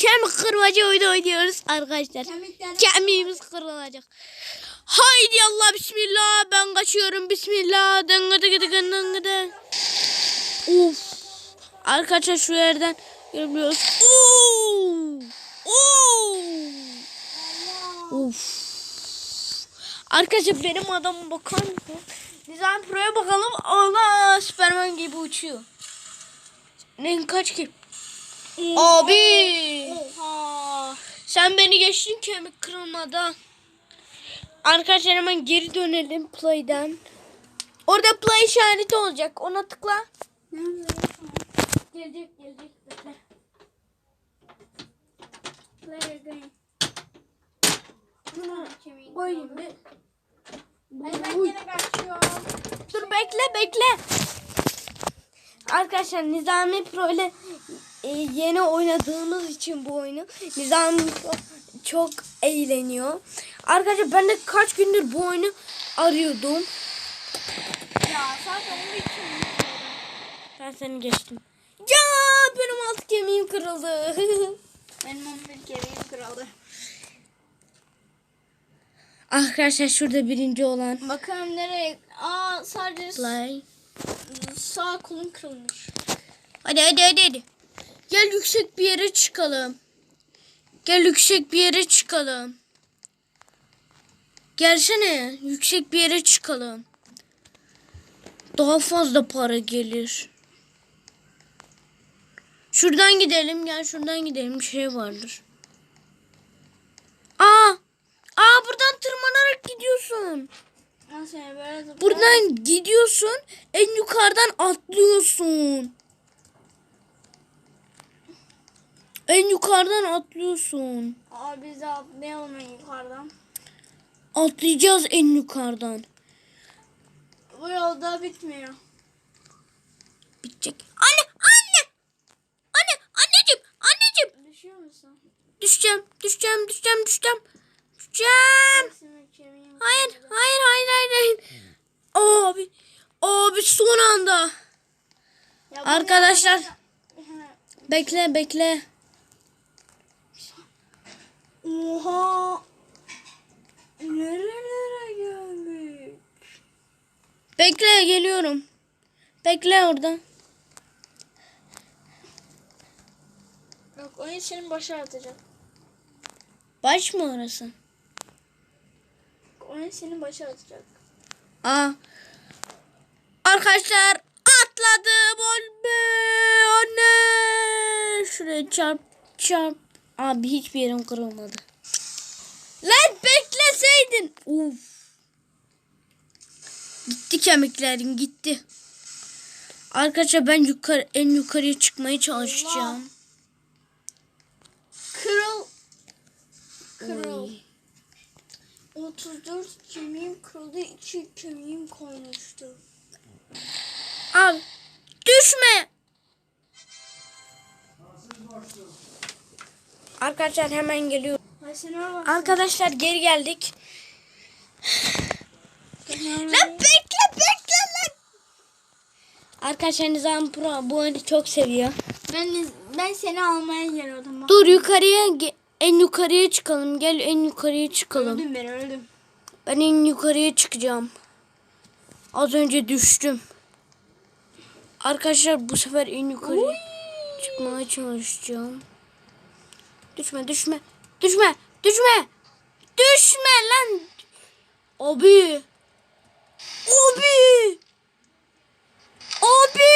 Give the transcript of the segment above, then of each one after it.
kemik kırmacı oyunu oynuyoruz arkadaşlar. Kemiğimiz kırılacak. Haydi Allah bismillah ben kaçıyorum bismillah. Dıngıdı gıdı gıdı. Uf. Arkadaşlar şu yerden görüyoruz. Oo. Oo. Uf. Arkadaşlar benim adamım bakar mısın? Nizam Pro'ya bakalım. Allah Süperman gibi uçuyor. Ne kaç ki? Abi. Oha. Sen beni geçtin kemik kırılmadan. Arkadaşlar hemen geri dönelim play'den. Orada play işareti olacak. Ona tıkla. Gelecek gelecek. Play again. Koyayım bir. Dur bekle bekle. Arkadaşlar Nizami Pro ile e, yeni oynadığımız için bu oyunu Nizami Pro çok eğleniyor. Arkadaşlar ben de kaç gündür bu oyunu arıyordum. Ya zaten onun için. Ben seni geçtim. Ya benim alt kemiğim kırıldı. Benim 11 kemiğim kırıldı. Arkadaşlar şurada birinci olan Bakalım nereye? Aa sadece Play. sağ kolum kırılmış. Hadi hadi hadi hadi. Gel yüksek bir yere çıkalım. Gel yüksek bir yere çıkalım. Gelsene yüksek bir yere çıkalım. Daha fazla para gelir. Şuradan gidelim gel şuradan gidelim bir şey vardır. Aa! Aa buradan tırmanarak gidiyorsun. Buradan gidiyorsun en yukarıdan atlıyorsun. En yukarıdan atlıyorsun. Aa biz de atlayalım en yukarıdan. Atlayacağız en yukarıdan. Bu yolda bitmiyor. Bitecek. Anne, anne. Anne, anneciğim, anneciğim. Düşüyor musun? Düşeceğim, düşeceğim, düşeceğim, düşeceğim. Düşeceğim. Hayır, hayır, hayır, hayır, hayır. Abi, abi son anda. Ya Arkadaşlar, bekle, bekle. Oha. Nerelere geldik? Bekle, geliyorum. Bekle orada. Yok oyun senin başa atacak. Baş mı orası? Oyun senin başa atacak. Aa. Arkadaşlar atladım anne. Şuraya çarp çarp. Abi hiçbir yerim kırılmadı. Lan bekleseydin. Uf. Gitti kemiklerin gitti. Arkadaşlar ben yukarı en yukarıya çıkmaya çalışacağım. Kırıl. Kırıl. Oy. 34 kemiğim kırıldı. 2 kemiğim koymuştu. Abi düşme. Arkadaşlar hemen geliyor. Ay sen bak. Arkadaşlar geri geldik. Lan bekle bekle lan. Arkadaşlar Nizam Pro bu oyunu çok seviyor. Ben ben seni almaya geliyordum. Bak. Dur yukarıya en yukarıya çıkalım. Gel en yukarıya çıkalım. Öldüm ben öldüm. Ben en yukarıya çıkacağım. Az önce düştüm. Arkadaşlar bu sefer en yukarıya çıkmaya çalışacağım. Düşme düşme. Düşme. Düşme. Düşme lan. Abi. Abi. Abi.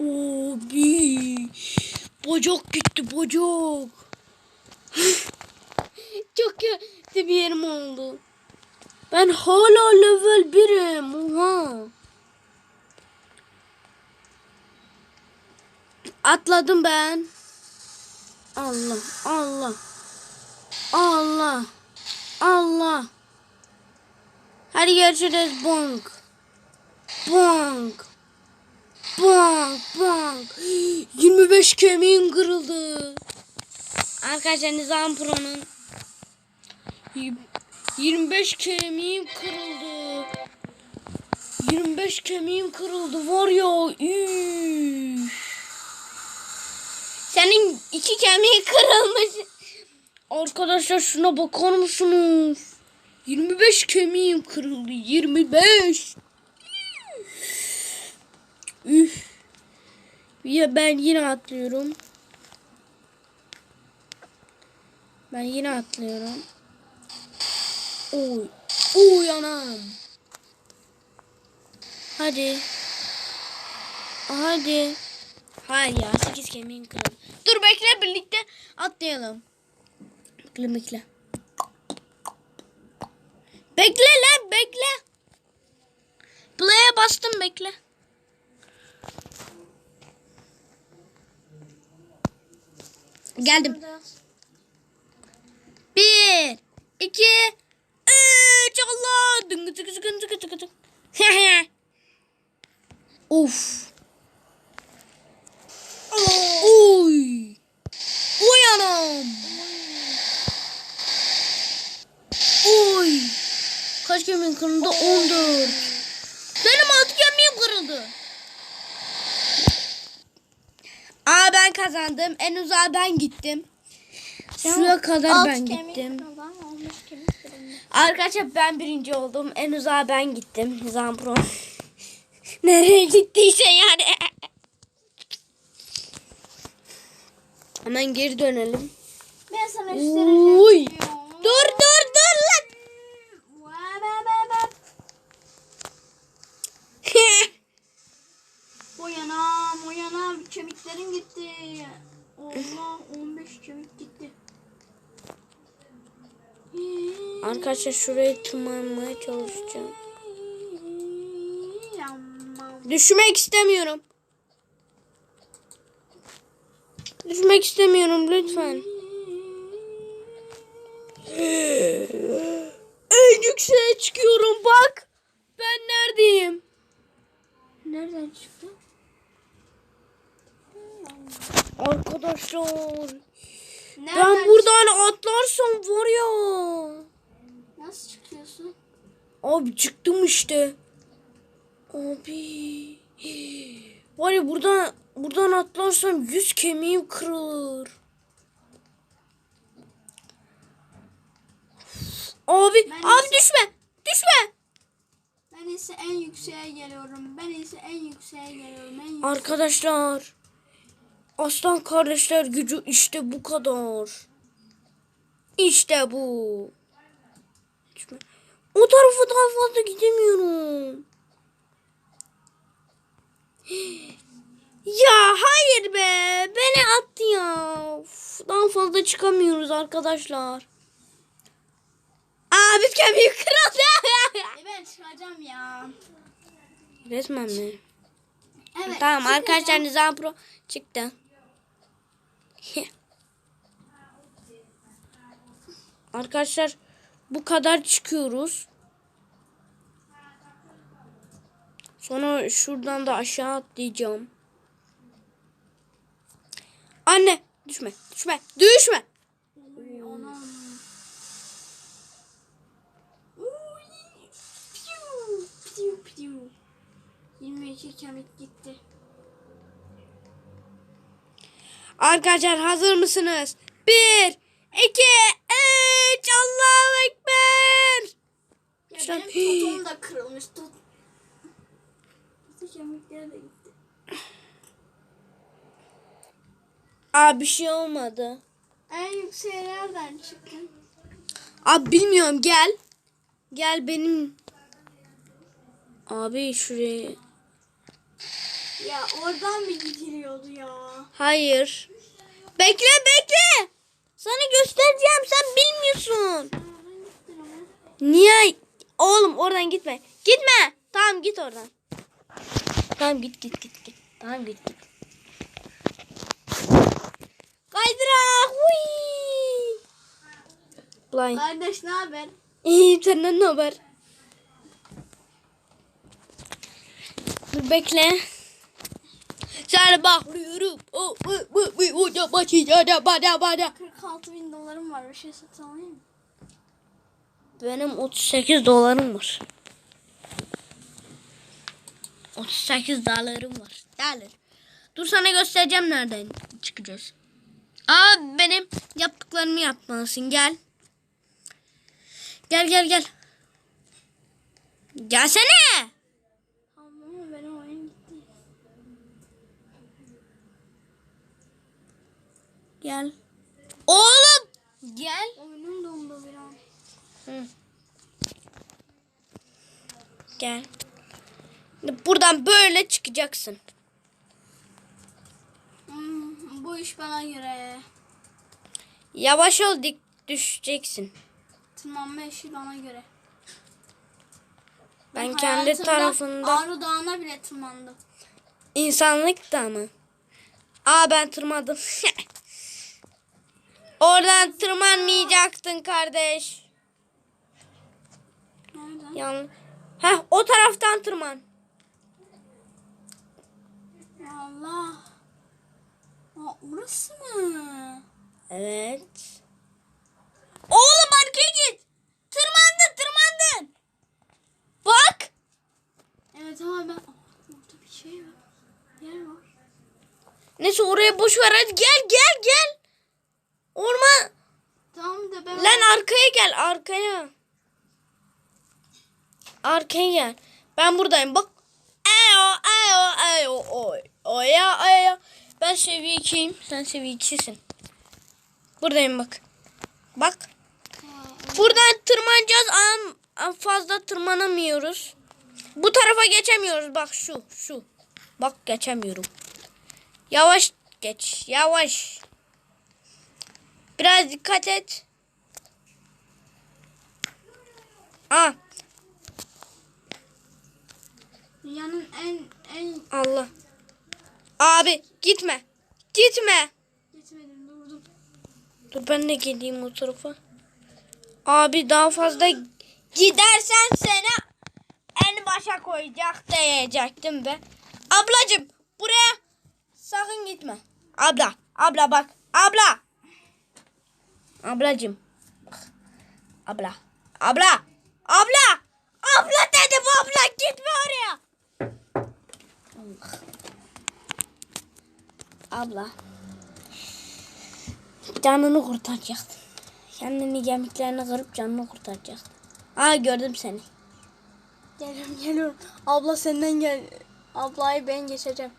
Abi. Bacak gitti bacak. Çok kötü bir yerim oldu. Ben hala level 1'im. Oha. Atladım ben. Allah, Allah. Allah. Allah. Hadi görüşürüz bonk. Bonk. Bonk, bonk. 25 kemiğim kırıldı. Arkadaşlar Nizam Pro'nun 25 kemiğim kırıldı. 25 kemiğim kırıldı var ya. Üf. Senin iki kemiği kırılmış. Arkadaşlar şuna bakar mısınız? 25 kemiğim kırıldı. 25. Üf. Ya ben yine atlıyorum. Ben yine atlıyorum. Oy. Oy anam. Hadi. Hadi. Hayır ya 8 kemiğim kırıldı. Dur bekle birlikte atlayalım. Bekle bekle. Bekle lan bekle. Play'e bastım bekle. Geldim. Bir, iki, üç. Allah. Dıngı Oy. Oy anam. Oy. Kaç kemiğim kırıldı? 14. Benim altı kemiğim kırıldı. Aa ben kazandım. En uzağa ben gittim. Şuraya kadar ben gittim. kırıldı ama 15 kemik kırıldı. Arkadaşlar ben birinci oldum. En uzağa ben gittim. Zampro. Nereye gittiyse yani. Hemen geri dönelim. Ben sana göstereceğim. Uy. Dur dur dur lan. Uyanam uyanam kemiklerim gitti. Allah 15 kemik gitti. Arkadaşlar şuraya tırmanmaya çalışacağım. Düşmek istemiyorum. Düşmek istemiyorum lütfen. En yükseğe çıkıyorum bak. Ben neredeyim? Nereden çıktı? Arkadaşlar. Nereden Ben buradan atlarsam var ya. Nasıl çıkıyorsun? Abi çıktım işte. Abi. Var ya buradan buradan atlarsam yüz kemiğim kırılır. Abi, Ben abi ise- düşme. Düşme. Ben ise en yükseğe geliyorum. Ben ise en yükseğe geliyorum. En yükseğe. Arkadaşlar. Aslan kardeşler gücü işte bu kadar. İşte bu. O tarafa daha fazla gidemiyorum. Ya hayır be. Beni attı ya. Uf, daha fazla çıkamıyoruz arkadaşlar. Aa biz kemiği kırıldı. E ben çıkacağım ya. Resmen mi? Evet. Tamam çıkacağım. arkadaşlar Nizam Pro çıktı. arkadaşlar bu kadar çıkıyoruz. Sonra şuradan da aşağı atlayacağım. Anne düşme düşme düşme. Piu, piu, piu. 22 kemik gitti. Arkadaşlar hazır mısınız? Bir, iki, üç, Allahu Ekber. Ya Şu benim totum da kırılmış. Tot... Kemikleri de gitti. Aa bir şey olmadı. En yükseğe nereden çıktın? Abi bilmiyorum gel. Gel benim. Abi şuraya. Ya oradan mı gidiliyordu ya? Hayır. Bekle bekle. Sana göstereceğim sen bilmiyorsun. Niye? Oğlum oradan gitme. Gitme. Tamam git oradan. Tamam git git git git. Tamam git git. Kaydırak. Huy. Blind. Kardeş ne haber? İyiyim senden ne haber? Dur bekle. Sana bakıyorum. O bu bu bu bu da başıya da bana bana. 46 bin dolarım var. Bir şey satın alayım mı? Benim 38 dolarım var. 38 dolarım var. Dolar. Dur sana göstereceğim nereden çıkacağız. Aa benim yaptıklarımı yapmalısın. Gel. Gel gel gel. Gelsene. Gel. Oğlum. Gel. Oyunum dondu bir an. Hı. Gel. Buradan böyle çıkacaksın. Hmm, bu iş bana göre. Yavaş ol dik düşeceksin. Tırmanma işi bana göre. Ben kendi tarafında Ağrı Dağı'na bile tırmandım. insanlık da mı? Aa ben tırmadım. Oradan tırmanmayacaktın kardeş. Nereden? Yan. Heh o taraftan tırman. Allah. Aa, orası mı? Evet. Oğlum arkaya git. Tırmandın tırmandın. Bak. Evet ama ben... Orada bir şey var. Yer var. Neyse oraya boş ver hadi gel gel gel. Orman. Tamam da ben... Lan arkaya gel arkaya. Arkaya gel. Ben buradayım bak. Ayo ayo ayo oy. Oya oya. Ben seviye 2'yim. Sen seviye 2'sin. Buradayım bak. Bak. Buradan tırmanacağız ama fazla tırmanamıyoruz. Bu tarafa geçemiyoruz. Bak şu şu. Bak geçemiyorum. Yavaş geç. Yavaş. Biraz dikkat et. Aa, Dünyanın en en Allah. Abi gitme. Gitme. gitmedim durdum. Dur ben de geleyim o tarafa. Abi daha fazla gidersen seni en başa koyacak diyecektim be. Ablacım buraya sakın gitme. Abla, abla bak. Abla. Ablacım. Bak. Abla. Abla. Abla. Abla dedim abla gitme oraya. Allah. Abla. Canını kurtaracaktın. Kendini kemiklerini kırıp canını kurtaracaktın. Aa gördüm seni. Geliyorum geliyorum. Abla senden gel. Ablayı ben geçeceğim.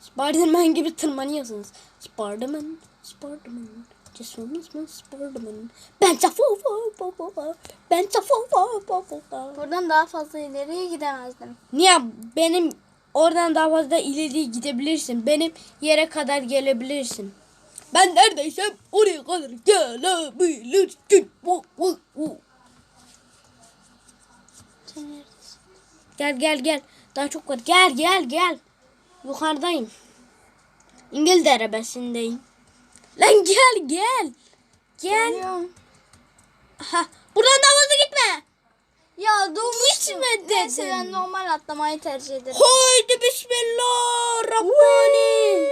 Spiderman gibi tırmanıyorsunuz. Spiderman, Spiderman. Just one man, Spiderman. Ben safa Ben safa Buradan daha fazla ileriye gidemezdim. Niye benim oradan daha fazla ileri gidebilirsin. Benim yere kadar gelebilirsin. Ben neredeysem oraya kadar gelebilirsin. Sen neredesin? Gel gel gel. Daha çok var. Gel gel gel. Yukarıdayım. İngiltere besindeyim. Lan gel gel. Gel. Ha, buradan daha fazla gitme. Ya. Gitme Neyse ben normal atlamayı tercih ederim. Haydi bismillahirrahmanirrahim.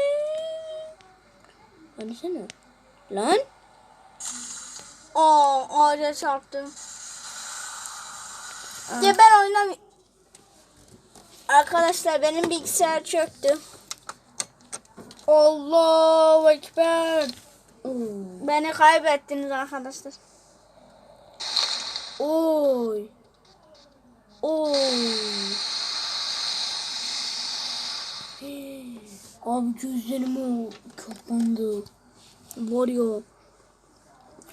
Hani sen Lan. Aa ağaca çarptım. Ya ben oynam... Arkadaşlar benim bilgisayar çöktü. Allahu Ekber. Beni kaybettiniz arkadaşlar. Oy. Oy. Hey. Abi gözlerim o kapandı. Var ya.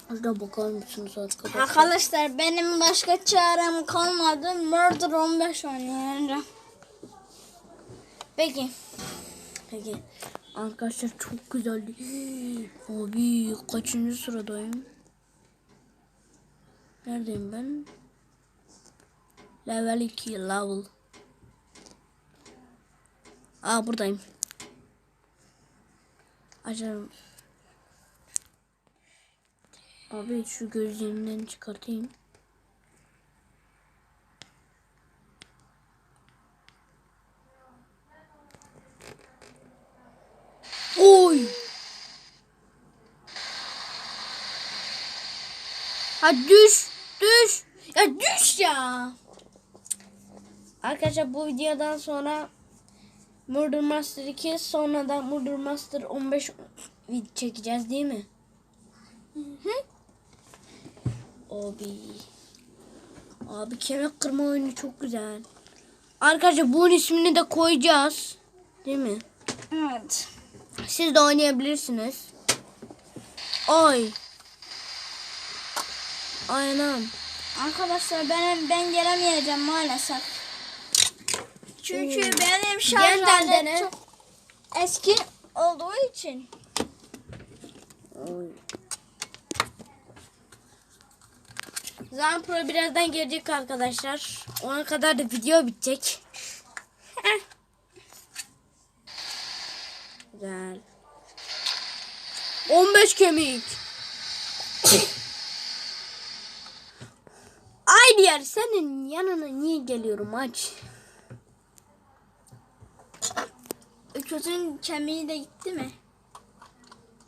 Şurada bakar mısınız arkadaşlar? Arkadaşlar benim başka çarem kalmadı. Murder 15 oynayacağım. Peki. Peki. Arkadaşlar çok güzeldi. Abi kaçıncı sıradayım? Neredeyim ben? Level 2 level. Aa buradayım. Açalım. Abi şu gözlüğümden çıkartayım. Oy. Ha düş, düş. Ya düş ya. Arkadaşlar bu videodan sonra Murder Master 2 sonra da Murder Master 15 video çekeceğiz değil mi? Abi. Abi kemik kırma oyunu çok güzel. Arkadaşlar bunun ismini de koyacağız. Değil mi? Evet. Siz de oynayabilirsiniz. Oy. Aynen. Arkadaşlar ben ben gelemeyeceğim maalesef. Çünkü Oo. benim şarj aletim çok eski olduğu için. Zaman Pro birazdan gelecek arkadaşlar. Ona kadar da video bitecek. Güzel. 15 kemik. Ay diğer senin yanına niye geliyorum aç. Öküzün kemiği de gitti mi?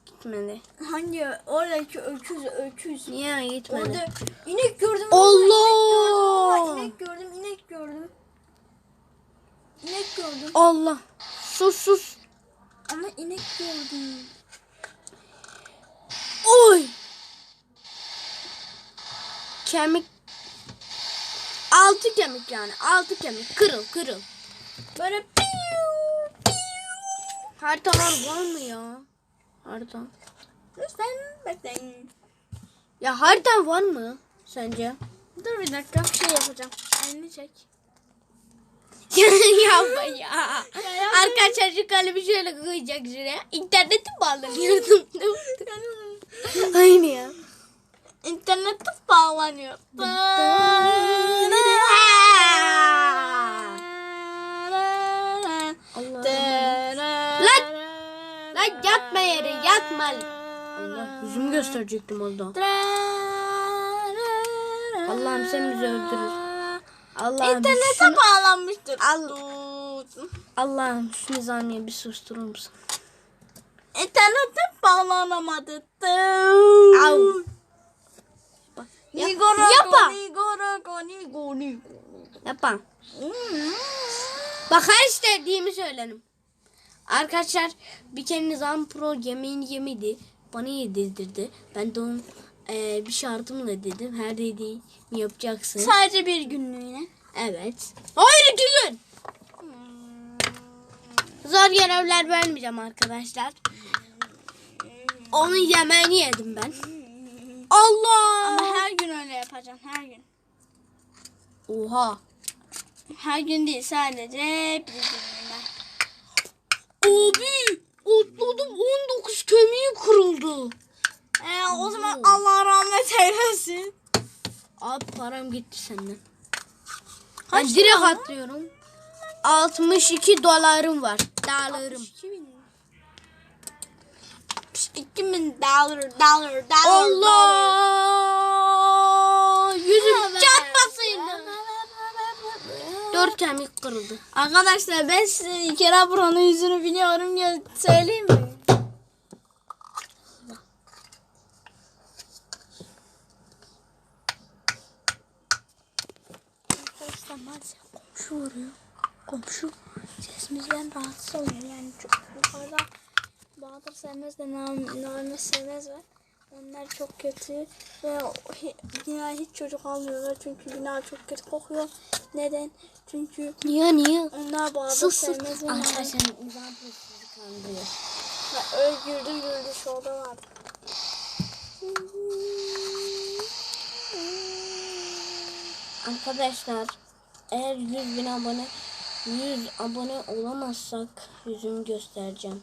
Gitmedi. Hangi oradaki öküz öküz. Niye gitmedi? Orada inek gördüm. Allah! İnek gördüm, inek gördüm. İnek gördüm. Allah. Sus sus. Ama inek gördüm. Oy. Kemik. Altı kemik yani. Altı kemik. Kırıl kırıl. Böyle piu. Haritalar var mı ya? Harita. Lütfen bekleyin. Ya harita var mı sence? Dur bir dakika bir şey yapacağım. Elini çek. Yapma ya. Arkadaşlar şu kalemi şöyle koyacak şuraya. İnternete bağlanıyordum. Aynı ya. İnternete bağlanıyor. Yatma yere yatma. Allah yüzümü gösterecektim orada. Allah'ım sen bizi öldürür. Allah'ım İnternete şunu- bağlanmıştır. Al- Allah'ım şu nizamiye bir susturur musun? İnternete bağlanamadı. Au. Bak, yap- Yapa. Nigo. Yapma. Bak her istediğimi söylerim. Arkadaşlar bir kere Nizam Pro yemeğini yemedi. Bana yedirdirdi. Ben de onun eee, bir şartımla dedim. Her dediğimi yapacaksın. Sadece bir günlüğüne. Evet. Hayır iki gün. Zor görevler vermeyeceğim arkadaşlar. Onun yemeğini yedim ben. Allah. Ama her gün öyle yapacağım her gün. Oha. Her gün değil sadece bir günlüğüne. Abi otladım 19 kemiği kırıldı. Ee, o zaman Allah rahmet eylesin. Abi param gitti senden. Kaç ben direkt lira? atlıyorum. 62 dolarım var. Dolarım. 2000. 2000 dolar dolar dolar. Allah! Dört kemik kırıldı. Arkadaşlar ben size bir kere buranın yüzünü biliyorum ya söyleyeyim mi? Arkadaşlar maalesef komşu vuruyor. Komşu sesimizden rahatsız oluyor. Yani çok yukarıda Bahadır Sevmez de Nam- Naime Sevmez var. Onlar çok kötü ve binaya hiç çocuk almıyorlar çünkü bina çok kötü kokuyor. Neden? Çünkü Niye niye? onlar Bahadır Sus sus. Sevmez Arkadaşlar nizam sizi kandırıyor. Öyle güldüm güldü şurada vardı. Arkadaşlar eğer 100 bin abone 100 abone olamazsak yüzümü göstereceğim.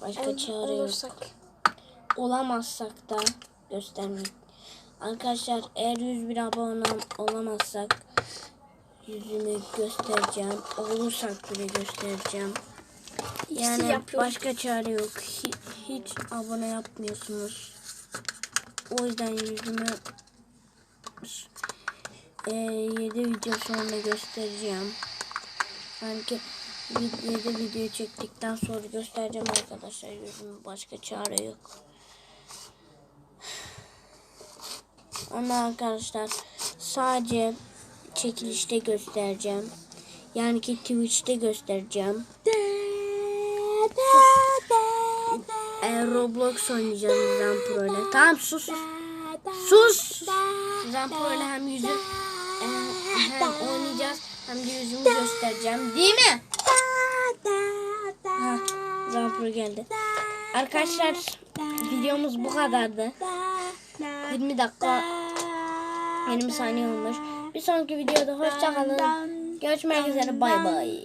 Başka çare yok. olursak. Olamazsak da göstermeyin. Arkadaşlar eğer 100 bin abone olamazsak yüzümü göstereceğim. Olursak bile göstereceğim. Yani başka çare yok. Hi- hiç abone yapmıyorsunuz. O yüzden yüzümü e, 7 video sonra göstereceğim. Sanki 7 video çektikten sonra göstereceğim arkadaşlar yüzümü. Başka çare yok. Onu arkadaşlar sadece çekilişte göstereceğim. Yani ki Twitch'te göstereceğim. E, Roblox oynayacağım Zampro ile. Tamam sus. Sus. Zampro ile hem yüzü e, hem oynayacağız hem de yüzümü göstereceğim. Değil mi? Ha, geldi. Arkadaşlar videomuz bu kadardı. 20 dakika 20 saniye olmuş. Bir sonraki videoda hoşçakalın. Görüşmek üzere bay bay.